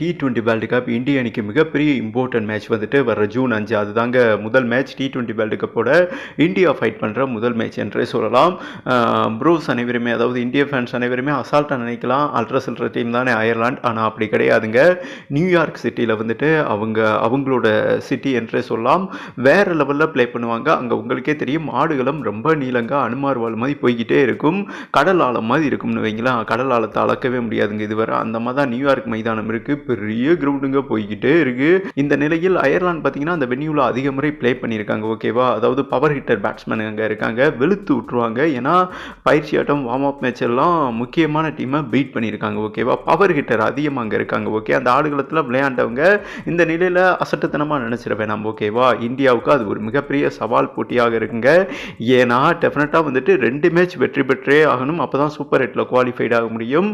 D twenty world cup இந்திய அணிக்கு மிகப்பெரிய இம்பார்ட்டன்ட் மேட்ச் வந்துட்டு வர ஜூன் அஞ்சு. அதுதாங்க முதல் மேட்ச் டி டுவெண்ட்டி வேர்ல்டு கப்போட இந்தியா ஃபைட் பண்ணுற முதல் மேட்ச் என்றே சொல்லலாம். ப்ரூஸ் அனைவருமே அதாவது இந்திய ஃபேன்ஸ் அனைவருமே அசால்ட்டாக நினைக்கலாம். அல்ட்ரா சில்ட்ர டீம் தானே அயர்லாண்ட் ஆனால் அப்படி கிடையாதுங்க. நியூயார்க் சிட்டியில் வந்துட்டு அவங்க அவங்களோட சிட்டி என்றே சொல்லலாம். வேறு லெவலில் ப்ளே பண்ணுவாங்க. அங்கே உங்களுக்கே தெரியும் ஆடுகளும் ரொம்ப நீளங்க அனுமார் வாழ் மாதிரி போய்கிட்டே இருக்கும். கடல் ஆழம் மாதிரி இருக்கும்னு வைங்களா கடல் ஆழத்தை அளக்கவே முடியாதுங்க இதுவரை. அந்த மாதிரி தான் நியூயார்க் மைதானம் இருக்குது பெரிய கிரவுண்டுங்க போய்கிட்டே இருக்குது இந்த நிலையில் அயர்லாந்து பார்த்தீங்கன்னா அந்த வென்யூவில் அதிக முறை ப்ளே பண்ணியிருக்காங்க ஓகேவா அதாவது பவர் ஹிட்டர் பேட்ஸ்மேன் அங்கே இருக்காங்க வெளுத்து விட்ருவாங்க ஏன்னா பயிற்சி ஆட்டம் வார்ம் அப் மேட்ச் எல்லாம் முக்கியமான டீமை பீட் பண்ணியிருக்காங்க ஓகேவா பவர் ஹிட்டர் அதிகமாக அங்கே இருக்காங்க ஓகே அந்த ஆடுகளத்தில் விளையாண்டவங்க இந்த நிலையில் அசட்டுத்தனமாக நினச்சிட வேணாம் ஓகேவா இந்தியாவுக்கு அது ஒரு மிகப்பெரிய சவால் போட்டியாக இருக்குங்க. ஏன்னா டெஃபினட்டாக வந்துட்டு ரெண்டு மேட்ச் வெற்றி பெற்றே ஆகணும். அப்போ தான் சூப்பர் எட்டில் குவாலிஃபைட் ஆக முடியும்.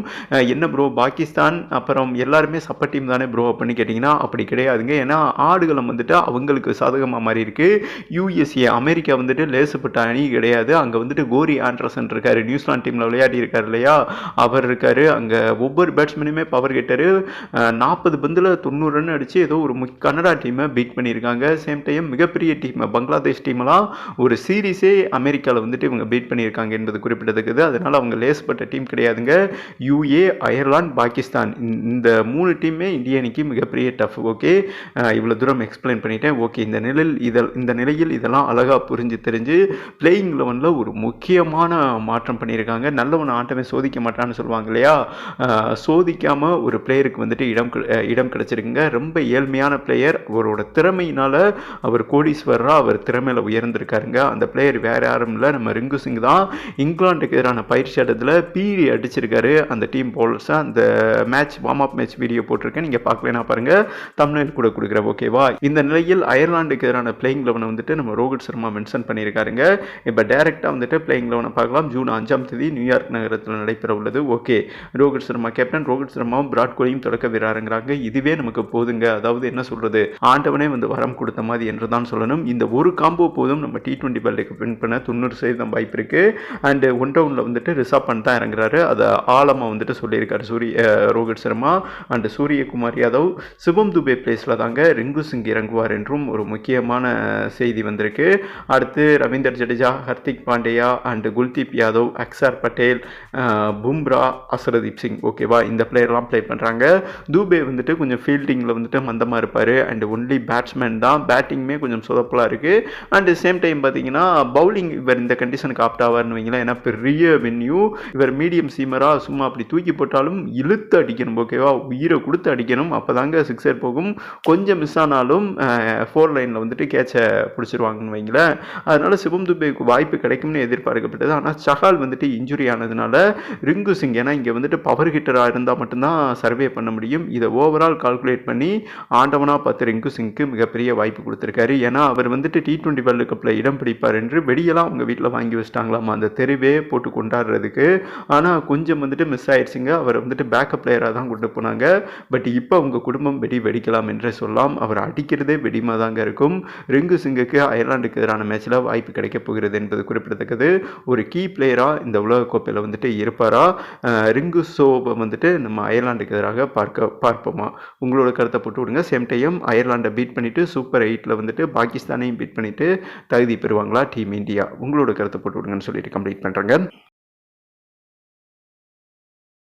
என்ன ப்ரோ பாகிஸ்தான் அப்புறம் எல்லாருமே சப்பர் டீம் தானே ப்ரோ அப்படின்னு கேட்டிங்கன்னா அப்படி கிடையாதுங்க. ஏன்னா ஆடுகளம் வந்துட்டு அவங்களுக்கு சாதகமாக மாறி இருக்கு. யூஎஸ்ஏ அமெரிக்கா வந்துட்டு லேசுப்பட்ட அணி கிடையாது. அங்கே வந்துட்டு கோரி ஆண்ட்ரசன் இருக்கார். நியூசிலாந்து டீமில் விளையாடி இருக்கார் இல்லையா? அவர் இருக்கார். அங்கே ஒவ்வொரு பேட்ஸ்மேனுமே பவர் கெட்டரு நாற்பது பந்தில் தொண்ணூறு ரன் அடித்து ஏதோ ஒரு கனடா டீமை பீட் பண்ணியிருக்காங்க. சேம் டைம் மிகப்பெரிய டீம் பங்களாதேஷ் டீம்லாம் ஒரு சீரீஸே அமெரிக்காவில் வந்துட்டு இவங்க பீட் பண்ணியிருக்காங்க என்பது குறிப்பிடத்தக்கது. அதனால் அவங்க லேசுப்பட்ட டீம் கிடையாதுங்க. UA Ireland Pakistan. இந்த- மூணு டீம் இந்திய அணிக்கு மிகப்பெரிய டஃப் ஓகே இவ்வளோ தூரம் எக்ஸ்பிளைன் பண்ணிட்டேன். ஓகே இந்த நிலையில் இதில் இந்த நிலையில் இதெல்லாம் அழகாக புரிஞ்சு தெரிஞ்சு பிளேயிங் லெவனில் ஒரு முக்கியமான மாற்றம் பண்ணியிருக்காங்க. நல்லவன் ஆட்டமே சோதிக்க மாட்டான்னு சொல்லுவாங்க இல்லையா? சோதிக்காமல் ஒரு பிளேயருக்கு வந்துட்டு இடம் இடம் கிடச்சிருக்குங்க. ரொம்ப ஏழ்மையான பிளேயர் அவரோட திறமையினால் அவர் கோடீஸ்வரராக அவர் திறமையில் உயர்ந்திருக்காருங்க. அந்த பிளேயர் வேறு யாரும் இல்லை. நம்ம ரிங்கு சிங் தான். இங்கிலாந்துக்கு எதிரான பயிற்சி ஆட்டத்தில் பீடி அடிச்சிருக்காரு. அந்த டீம் போலர்ஸை அந்த match warm up match video போட்டிருக்கேன். நீங்கள் பார்க்கலனா பாருங்கள் தமிழில் கூட கொடுக்குறேன். ஓகேவா இந்த நிலையில் அயர்லாந்துக்கு எதிரான பிளேயிங் லெவனை வந்துட்டு நம்ம ரோஹித் சர்மா மென்ஷன் பண்ணியிருக்காருங்க. இப்போ டைரெக்டாக வந்துட்டு பிளேயிங் லெவனை பார்க்கலாம். ஜூன் அஞ்சாம் தேதி நியூயார்க் நகரத்தில் நடைபெற உள்ளது. ஓகே ரோஹித் சர்மா கேப்டன் ரோஹித் சர்மாவும் விராட் கோலியும் தொடக்க வீரருங்கிறாங்க இதுவே நமக்கு போதுங்க. அதாவது என்ன சொல்றது? ஆண்டவனே வந்து வரம் கொடுத்த மாதிரி என்று தான் சொல்லணும். இந்த ஒரு காம்போ போதும் நம்ம டி டுவெண்ட்டி வேர்ல்டுக்கு வின் பண்ண தொண்ணூறு சதவீதம் வாய்ப்பு இருக்கு. அண்ட் ஒன் டவுனில் வந்துட்டு ரிசர்வ் பண்ணி தான் இறங்குறாரு. அதை ஆழமாக வந்துட்டு சொல்லியிருக்காரு சூரிய ரோஹித் சர்மா. அண்ட் சூரியகுமார் யாதவ் சிவம் துபே பிளேஸில் தாங்க ரிங்கு சிங் இறங்குவார் என்றும் ஒரு முக்கியமான செய்தி வந்திருக்கு. அடுத்து ரவீந்தர் ஜடேஜா ஹர்திக் பாண்டேயா அண்டு குல்தீப் யாதவ் அக்சர் பட்டேல் பும்ரா அசரதீப் சிங். ஓகேவா இந்த பிளேயர்லாம் ப்ளே பண்ணுறாங்க தூபே வந்துட்டு கொஞ்சம் ஃபீல்டிங்கில் வந்துட்டு மந்தமாக இருப்பார். அண்ட் ஒன்லி பேட்ஸ்மேன் தான். பேட்டிங்குமே கொஞ்சம் சொதப்பலாக இருக்குது அண்ட் சேம் டைம் பார்த்தீங்கன்னா பவுலிங் இவர் இந்த கண்டிஷனுக்கு ஆப்ட் ஆவார்னு வைங்களேன். ஏன்னா பெரிய வென்யூ இவர் மீடியம் சீமராக சும்மா அப்படி தூக்கி போட்டாலும் இழுத்து அடிக்கணும். ஓகேவா உயிரை கொடுத்து அடிக்கணும். அப்போ தாங்க சிக்ஸர் போகும். கொஞ்சம் மிஸ் ஆனாலும் ஃபோர் லைனில் வந்துட்டு கேட்சை பிடிச்சிருவாங்கன்னு வைங்களேன். அதனால் சிவம் துபேக்கு வாய்ப்பு கிடைக்கும்னு எதிர்பார்க்கப்பட்டது. ஆனால் சஹால் வந்துட்டு இன்ஜுரி ஆனதுனால ரிங்கு சிங் ஏன்னா இங்கே வந்துட்டு பவர் ஹிட்டராக இருந்தால் மட்டும்தான் சர்வே பண்ண முடியும். இதை ஓவரால் கால்குலேட் பண்ணி ஆண்டவனாக பார்த்து ரிங்கு சிங்க்கு மிகப்பெரிய வாய்ப்பு கொடுத்துருக்காரு. ஏன்னா அவர் வந்துட்டு டி டுவெண்ட்டி வேர்ல்டு கப்பில் இடம் பிடிப்பார் என்று வெடியெல்லாம் அவங்க வீட்டில் வாங்கி வச்சிட்டாங்களாமா? அந்த தெருவே போட்டு கொண்டாடுறதுக்கு. ஆனால் கொஞ்சம் வந்துட்டு மிஸ் ஆயிடுச்சுங்க. அவர் வந்துட்டு பேக்கப் பிளேயராக தான் கொண்டு போனாங்க. பட் இப்போ அவங்க குடும்பம் வெடி வெடிக்கலாம் என்றே சொல்லலாம் அவர் அடிக்கிறதே வெடிமா தாங்க இருக்கும். ரிங்கு சிங்குக்கு அயர்லாண்டுக்கு எதிரான மேட்ச்சில் வாய்ப்பு கிடைக்க போகிறது என்பது குறிப்பிடத்தக்கது. ஒரு கீ பிளேயராக இந்த உலகக்கோப்பையில் வந்துட்டு இருப்பாரா? ரிங்கு ஷோவை வந்துட்டு நம்ம அயர்லாண்டுக்கு எதிராக பார்க்க பார்ப்போமா? உங்களோட கருத்தை போட்டு விடுங்க. சேம் டைம் அயர்லாண்டை பீட் பண்ணிவிட்டு சூப்பர் எயிட்டில் வந்துட்டு பாகிஸ்தானையும் பீட் பண்ணிவிட்டு தகுதி பெறுவாங்களா டீம் இந்தியா உங்களோட கருத்தை போட்டு விடுங்கன்னு சொல்லிட்டு கம்ப்ளீட் பண்ணுறேங்க